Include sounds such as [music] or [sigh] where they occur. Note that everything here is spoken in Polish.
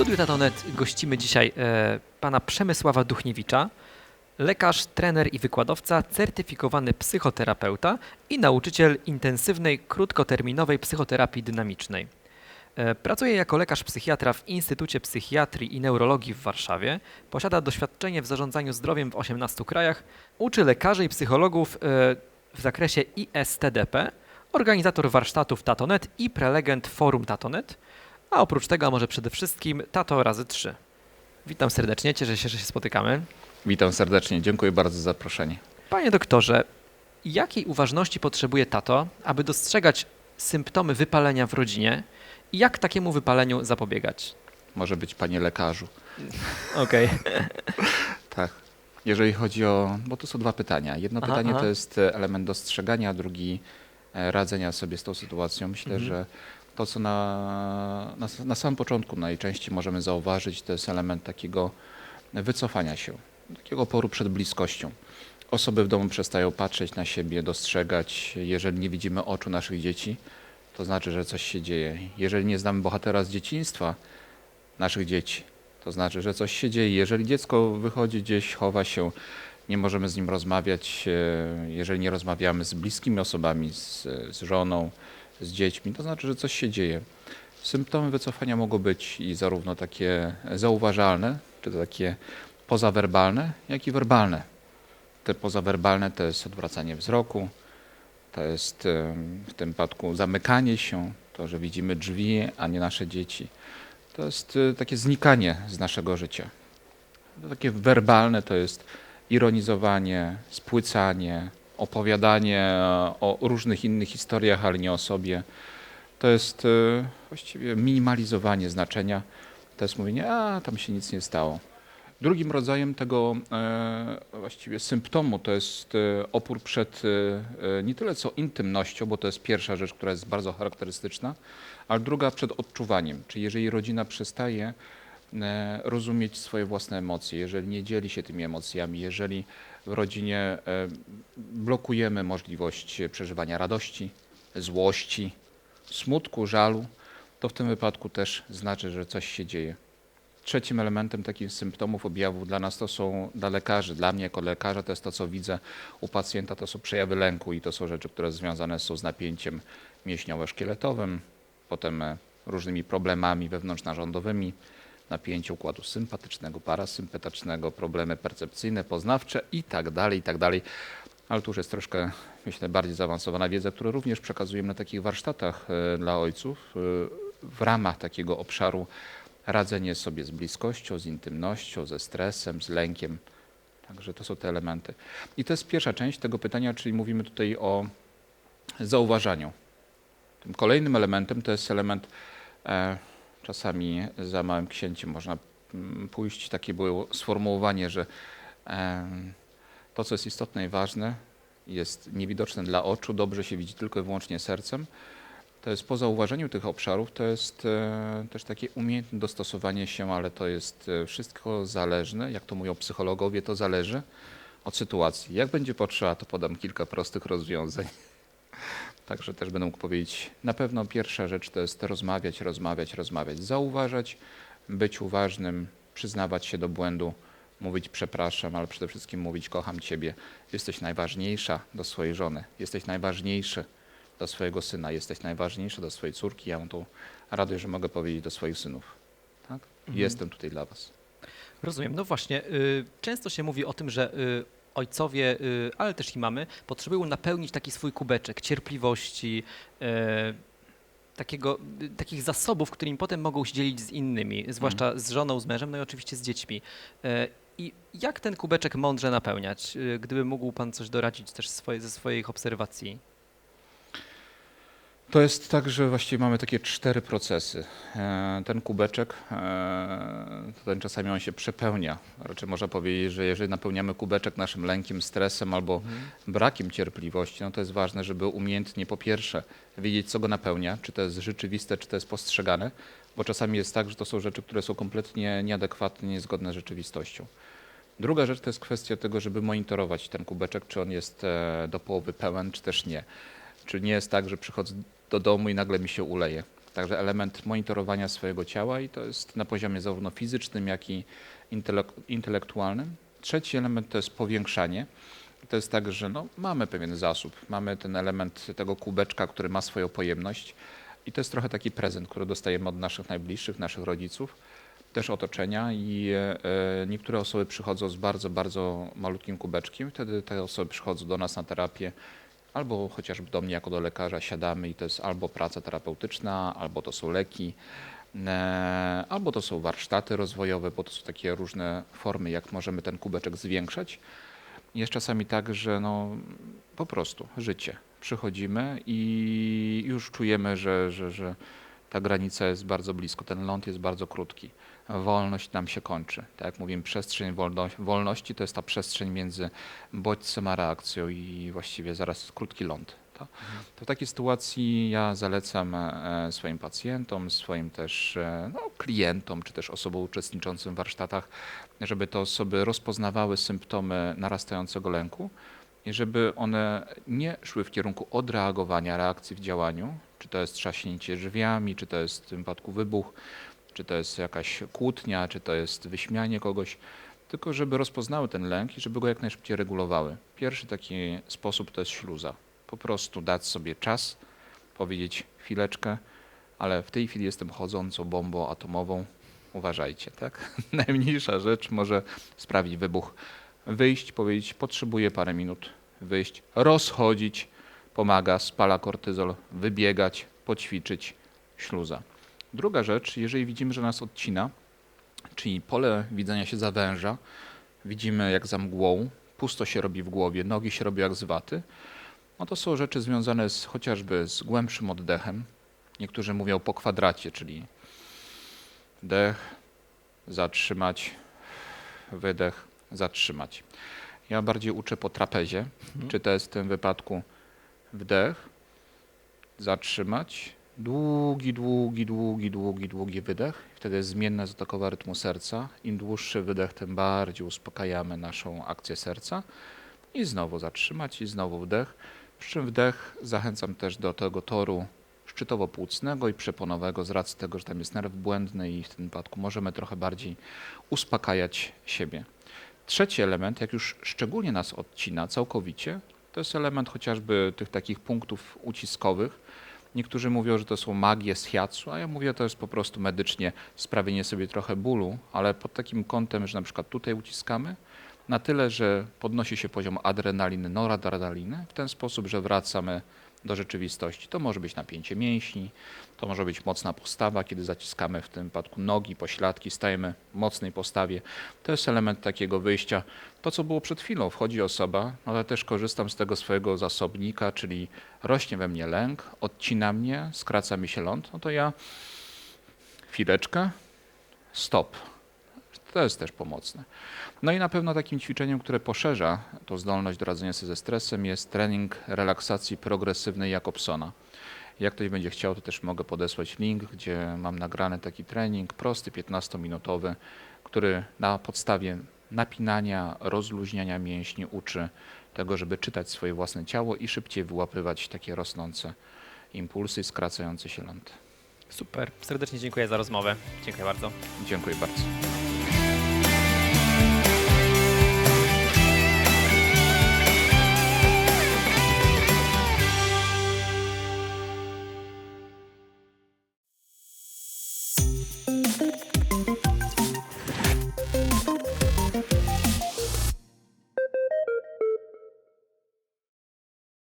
Studiu Tatonet gościmy dzisiaj e, pana Przemysława Duchniewicza, lekarz, trener i wykładowca, certyfikowany psychoterapeuta i nauczyciel intensywnej, krótkoterminowej psychoterapii dynamicznej. E, Pracuje jako lekarz psychiatra w Instytucie Psychiatrii i Neurologii w Warszawie. Posiada doświadczenie w zarządzaniu zdrowiem w 18 krajach. Uczy lekarzy i psychologów e, w zakresie ISTDP, organizator warsztatów Tatonet i prelegent forum Tatonet. A oprócz tego, a może przede wszystkim, Tato razy 3. Witam serdecznie, cieszę się, że się spotykamy. Witam serdecznie, dziękuję bardzo za zaproszenie. Panie doktorze, jakiej uważności potrzebuje tato, aby dostrzegać symptomy wypalenia w rodzinie i jak takiemu wypaleniu zapobiegać? Może być panie lekarzu. [laughs] Okej. [laughs] Tak. Jeżeli chodzi o, bo to są dwa pytania. Jedno Aha, pytanie aha. to jest element dostrzegania, a drugi e, radzenia sobie z tą sytuacją. Myślę, Mhm. że to, co na, na, na samym początku najczęściej możemy zauważyć, to jest element takiego wycofania się, takiego oporu przed bliskością. Osoby w domu przestają patrzeć na siebie, dostrzegać. Jeżeli nie widzimy oczu naszych dzieci, to znaczy, że coś się dzieje. Jeżeli nie znamy bohatera z dzieciństwa naszych dzieci, to znaczy, że coś się dzieje. Jeżeli dziecko wychodzi gdzieś, chowa się, nie możemy z nim rozmawiać, e, jeżeli nie rozmawiamy z bliskimi osobami, z, z żoną, z dziećmi, to znaczy, że coś się dzieje. Symptomy wycofania mogą być i zarówno takie zauważalne, czy to takie pozawerbalne, jak i werbalne. Te pozawerbalne to jest odwracanie wzroku, to jest w tym wypadku zamykanie się, to, że widzimy drzwi, a nie nasze dzieci. To jest e, takie znikanie z naszego życia. To takie werbalne to jest ironizowanie, spłycanie, opowiadanie o różnych innych historiach, ale nie o sobie. To jest e, właściwie minimalizowanie znaczenia. To jest mówienie, a tam się nic nie stało. Drugim rodzajem tego e, właściwie symptomu to jest e, opór przed nie tyle co intymnością, bo to jest pierwsza rzecz, która jest bardzo charakterystyczna, ale druga przed odczuwaniem. Czyli jeżeli rodzina przestaje rozumieć swoje własne emocje, jeżeli nie dzieli się tymi emocjami, jeżeli w rodzinie e, blokujemy możliwość przeżywania radości, złości, smutku, żalu, to w tym wypadku też znaczy, że coś się dzieje. Trzecim elementem takich symptomów, objawów dla nas to są, dla lekarzy, dla mnie jako lekarza, to jest to, co widzę u pacjenta, to są przejawy lęku i to są rzeczy, które związane są z napięciem mięśniowo-szkieletowym, potem e, różnymi problemami wewnątrznarządowymi, napięcie układu sympatycznego, parasympatycznego, problemy percepcyjne, poznawcze i tak dalej, i tak. Ale tu już jest troszkę, myślę, bardziej zaawansowana wiedza, którą również przekazujemy na takich warsztatach e, dla ojców e, w ramach takiego obszaru radzenie sobie z bliskością, z intymnością, ze stresem, z lękiem. Także to są te elementy. I to jest pierwsza część tego pytania, czyli mówimy tutaj o zauważaniu. Tym kolejnym elementem to jest element, e, czasami za małym księciem można mm, pójść, takie było sformułowanie, że to, co jest istotne i ważne, jest niewidoczne dla oczu, dobrze się widzi tylko i wyłącznie sercem. To jest po zauważeniu tych obszarów, to jest e, też takie umiejętne dostosowanie się, ale to jest e, wszystko zależne, jak to mówią psychologowie, to zależy od sytuacji. Jak będzie potrzeba, to podam kilka prostych rozwiązań. Także też będę mógł powiedzieć, na pewno pierwsza rzecz to jest rozmawiać, rozmawiać, rozmawiać, zauważać, być uważnym, przyznawać się do błędu, mówić przepraszam, ale przede wszystkim mówić kocham ciebie, jesteś najważniejsza do swojej żony, jesteś najważniejszy do swojego syna, jesteś najważniejszy do swojej córki. Ja mam tą radość, że mogę powiedzieć do swoich synów. Tak? Mhm. Jestem tutaj dla was. Rozumiem. No właśnie, y, często się mówi o tym, że y, ojcowie, y, ale też i mamy, potrzebują napełnić taki swój kubeczek cierpliwości, y, takiego, y, takich zasobów, którymi potem mogą się dzielić z innymi, zwłaszcza z żoną, z mężem, no i oczywiście z dziećmi. I jak ten kubeczek mądrze napełniać? Gdyby mógł Pan coś doradzić też swoje, ze swoich obserwacji. To jest tak, że właściwie mamy takie cztery procesy. E, Ten kubeczek, e, ten czasami on się przepełnia. Raczej można powiedzieć, że jeżeli napełniamy kubeczek naszym lękiem, stresem albo brakiem cierpliwości, no to jest ważne, żeby umiejętnie po pierwsze wiedzieć, co go napełnia, czy to jest rzeczywiste, czy to jest postrzegane, bo czasami jest tak, że to są rzeczy, które są kompletnie nieadekwatne, niezgodne z rzeczywistością. Druga rzecz to jest kwestia tego, żeby monitorować ten kubeczek, czy on jest e, do połowy pełen, czy też nie. Czy nie jest tak, że przychodzę do domu i nagle mi się uleje. Także element monitorowania swojego ciała i to jest na poziomie zarówno fizycznym, jak i intelek- intelektualnym. Trzeci element to jest powiększanie. To jest tak, że no, mamy pewien zasób, mamy ten element tego kubeczka, który ma swoją pojemność i to jest trochę taki prezent, który dostajemy od naszych najbliższych, naszych rodziców, też otoczenia i e, niektóre osoby przychodzą z bardzo, bardzo malutkim kubeczkiem, wtedy te osoby przychodzą do nas na terapię albo chociażby do mnie jako do lekarza siadamy i to jest albo praca terapeutyczna, albo to są leki, e, albo to są warsztaty rozwojowe, bo to są takie różne formy, jak możemy ten kubeczek zwiększać. Jest czasami tak, że no, po prostu życie. Przychodzimy i już czujemy, że, że, że ta granica jest bardzo blisko, ten ląd jest bardzo krótki. Wolność nam się kończy. Tak jak mówimy, przestrzeń wolno, wolności to jest ta przestrzeń między bodźcem a reakcją i właściwie zaraz krótki ląd. To, to w takiej sytuacji ja zalecam e, swoim pacjentom, swoim też e, no, klientom, czy też osobom uczestniczącym w warsztatach, żeby te osoby rozpoznawały symptomy narastającego lęku żeby one nie szły w kierunku odreagowania reakcji w działaniu, czy to jest trzaśnięcie drzwiami, czy to jest w tym wypadku wybuch, czy to jest jakaś kłótnia, czy to jest wyśmianie kogoś, tylko żeby rozpoznały ten lęk i żeby go jak najszybciej regulowały. Pierwszy taki sposób to jest śluza. Po prostu dać sobie czas, powiedzieć chwileczkę, ale w tej chwili jestem chodzącą bombą atomową. Uważajcie, tak? [laughs] Najmniejsza rzecz może sprawić wybuch. Wyjść, powiedzieć, potrzebuję parę minut, wyjść, rozchodzić, pomaga, spala kortyzol, wybiegać, poćwiczyć, śluza. Druga rzecz, jeżeli widzimy, że nas odcina, czyli pole widzenia się zawęża, widzimy jak za mgłą, pusto się robi w głowie, nogi się robią jak z waty, no to są rzeczy związane z, chociażby z głębszym oddechem. Niektórzy mówią po kwadracie, czyli wdech, zatrzymać, wydech, zatrzymać. Ja bardziej uczę po trapezie, czy to jest w tym wypadku wdech, zatrzymać, długi, długi, długi, długi, długi wydech. Wtedy jest zmienna zatokowa rytmu serca. Im dłuższy wydech, tym bardziej uspokajamy naszą akcję serca. I znowu zatrzymać, i znowu wdech. Przy czym wdech zachęcam też do tego toru szczytowo-płucnego i przeponowego z racji tego, że tam jest nerw błędny i w tym wypadku możemy trochę bardziej uspokajać siebie. Trzeci element, jak już szczególnie nas odcina całkowicie, to jest element chociażby tych takich punktów uciskowych. Niektórzy mówią, że to są magie z a ja mówię, to jest po prostu medycznie sprawienie sobie trochę bólu, ale pod takim kątem, że na przykład tutaj uciskamy, na tyle, że podnosi się poziom adrenaliny, noradrenaliny, w ten sposób, że wracamy do rzeczywistości. To może być napięcie mięśni, to może być mocna postawa, kiedy zaciskamy w tym wypadku nogi, pośladki, stajemy w mocnej postawie. To jest element takiego wyjścia. To, co było przed chwilą, wchodzi osoba, ale też korzystam z tego swojego zasobnika, czyli rośnie we mnie lęk, odcina mnie, skraca mi się ląd, no to ja chwileczkę, stop. To jest też pomocne. No i na pewno takim ćwiczeniem, które poszerza tą zdolność do radzenia sobie ze stresem jest trening relaksacji progresywnej Jakobsona. Jak ktoś będzie chciał, to też mogę podesłać link, gdzie mam nagrany taki trening, prosty, 15-minutowy, który na podstawie napinania, rozluźniania mięśni uczy tego, żeby czytać swoje własne ciało i szybciej wyłapywać takie rosnące impulsy i skracający się ląd. Super, serdecznie dziękuję za rozmowę. Dziękuję bardzo. Dziękuję bardzo.